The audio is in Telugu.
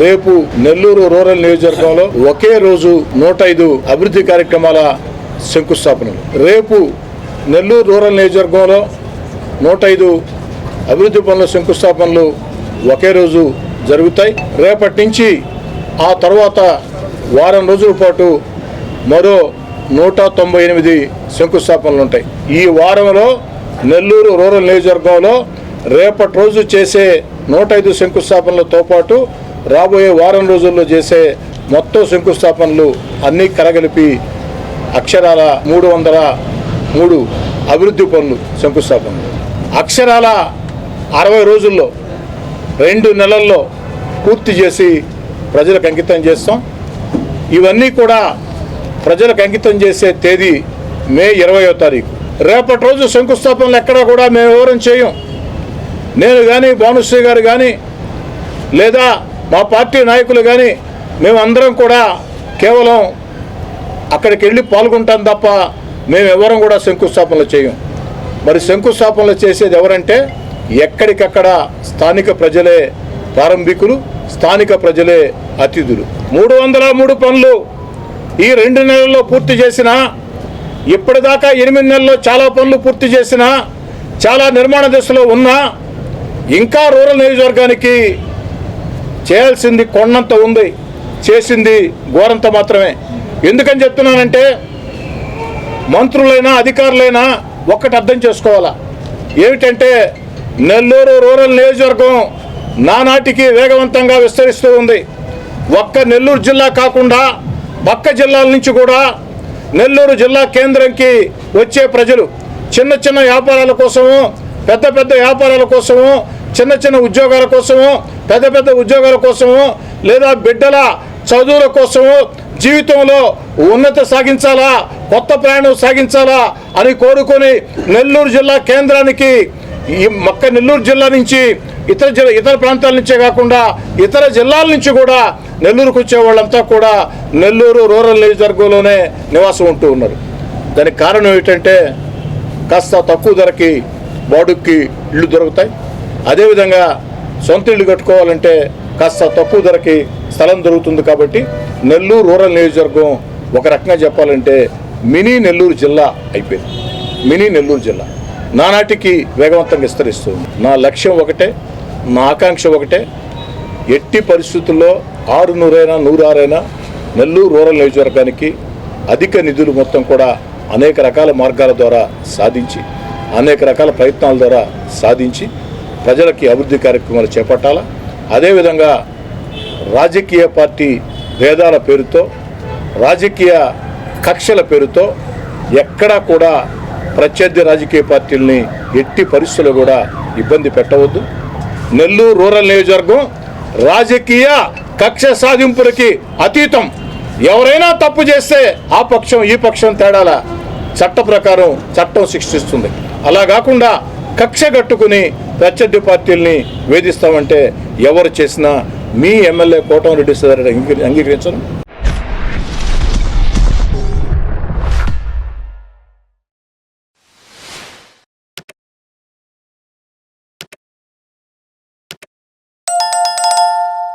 రేపు నెల్లూరు రూరల్ నియోజకవర్గంలో ఒకే రోజు నూట ఐదు అభివృద్ధి కార్యక్రమాల శంకుస్థాపనలు. రేపు నెల్లూరు రూరల్ నియోజకవర్గంలో నూట ఐదు అభివృద్ధి పనుల శంకుస్థాపనలు ఒకే రోజు జరుగుతాయి. రేపటి నుంచి ఆ తర్వాత వారం రోజుల పాటు మరో నూట తొంభై ఎనిమిది శంకుస్థాపనలు ఉంటాయి. ఈ వారంలో నెల్లూరు రూరల్ నియోజకవర్గంలో రేపటి రోజు చేసే నూట ఐదు శంకుస్థాపనలతో పాటు రాబోయే వారం రోజుల్లో చేసే మొత్తం శంకుస్థాపనలు అన్నీ కరగలిపి అక్షరాల మూడు వందల మూడు అభివృద్ధి పనులు శంకుస్థాపనలు. అక్షరాల అరవై రోజుల్లో రెండు నెలల్లో పూర్తి చేసి ప్రజలకు అంకితం చేస్తాం. ఇవన్నీ కూడా ప్రజలకు అంకితం చేసే తేదీ మే ఇరవయో తారీఖు. రేపటి రోజు శంకుస్థాపనలు ఎక్కడా కూడా మేము వివరం చేయం. నేను కానీ భానుశ్రీ గారు కానీ లేదా మా పార్టీ నాయకులు కానీ మేమందరం కూడా కేవలం అక్కడికి వెళ్ళి పాల్గొంటాం తప్ప మేము కూడా శంకుస్థాపనలు చేయం. మరి శంకుస్థాపనలు చేసేది ఎవరంటే ఎక్కడికక్కడ స్థానిక ప్రజలే ప్రారంభికులు స్థానిక ప్రజలే అతిథులు. మూడు వందల మూడు పనులు ఈ రెండు నెలల్లో పూర్తి చేసిన ఇప్పటిదాకా ఎనిమిది నెలల్లో చాలా పనులు పూర్తి చేసిన చాలా నిర్మాణ దశలో ఉన్నా ఇంకా రూరల్ నియోజకవర్గానికి చేయాల్సింది కొండంత ఉంది. చేసింది ఘోరంత మాత్రమే. ఎందుకని చెప్తున్నానంటే మంత్రులైనా అధికారులైనా ఒక్కటి అర్థం చేసుకోవాలా. ఏమిటంటే నెల్లూరు రూరల్ నియోజకవర్గం నానాటికి వేగవంతంగా విస్తరిస్తూ ఉంది. ఒక్క నెల్లూరు జిల్లా కాకుండా పక్క జిల్లాల నుంచి కూడా నెల్లూరు జిల్లా కేంద్రంకి వచ్చే ప్రజలు చిన్న చిన్న వ్యాపారాల కోసము పెద్ద పెద్ద వ్యాపారాల కోసము చిన్న చిన్న ఉద్యోగాల కోసము పెద్ద పెద్ద ఉద్యోగాల కోసము లేదా బిడ్డల చదువుల కోసము జీవితంలో ఉన్నత సాగించాలా కొత్త ప్రయాణం సాగించాలా అని కోరుకొని నెల్లూరు జిల్లా కేంద్రానికి ఈ మక్క నెల్లూరు జిల్లా నుంచి ఇతర జిల్లా ఇతర ప్రాంతాల నుంచే కాకుండా ఇతర జిల్లాల నుంచి కూడా నెల్లూరుకు వచ్చే వాళ్ళంతా కూడా నెల్లూరు రూరల్ నియోజకవర్గంలోనే నివాసం ఉంటూ ఉన్నారు. దానికి కారణం ఏమిటంటే కాస్త తక్కువ ధరకి బాడుక్కి ఇళ్ళు దొరుకుతాయి. అదేవిధంగా సొంత ఇల్లు కట్టుకోవాలంటే కాస్త తక్కువ ధరకి స్థలం దొరుకుతుంది కాబట్టి నెల్లూరు రూరల్ నియోజకవర్గం ఒక రకంగా చెప్పాలంటే మినీ నెల్లూరు జిల్లా అయిపోయింది. మినీ నెల్లూరు జిల్లా. నానాటికి వేగవంతంగా విస్తరిస్తుంది. నా లక్ష్యం ఒకటే నా ఆకాంక్ష ఒకటే ఎట్టి పరిస్థితుల్లో ఆరు నూరైనా నూరారైనా నెల్లూరు రూరల్ నియోజకవర్గానికి అధిక నిధులు మొత్తం కూడా అనేక రకాల మార్గాల ద్వారా సాధించి అనేక రకాల ప్రయత్నాల ద్వారా సాధించి ప్రజలకి అభివృద్ధి కార్యక్రమాలు చేపట్టాలా? అదేవిధంగా రాజకీయ పార్టీ భేదాల పేరుతో రాజకీయ కక్షల పేరుతో ఎక్కడా కూడా ప్రత్యర్థి రాజకీయ పార్టీల్ని ఎట్టి పరిస్థితుల్లో కూడా ఇబ్బంది పెట్టవద్దు. నెల్లూరు రూరల్ నియోజకవర్గం రాజకీయ కక్ష సాధింపులకి అతీతం. ఎవరైనా తప్పు చేస్తే ఆ పక్షం ఈ పక్షం తేడాల? చట్ట ప్రకారం చట్టం శిక్షిస్తుంది. అలా కాకుండా కక్ష కట్టుకుని ప్రత్యర్థి పార్టీల్ని వేధిస్తామంటే ఎవరు చేసినా మీ ఎమ్మెల్యే కోటమిరెడ్డి సార్ అంగీ అంగీకరించను.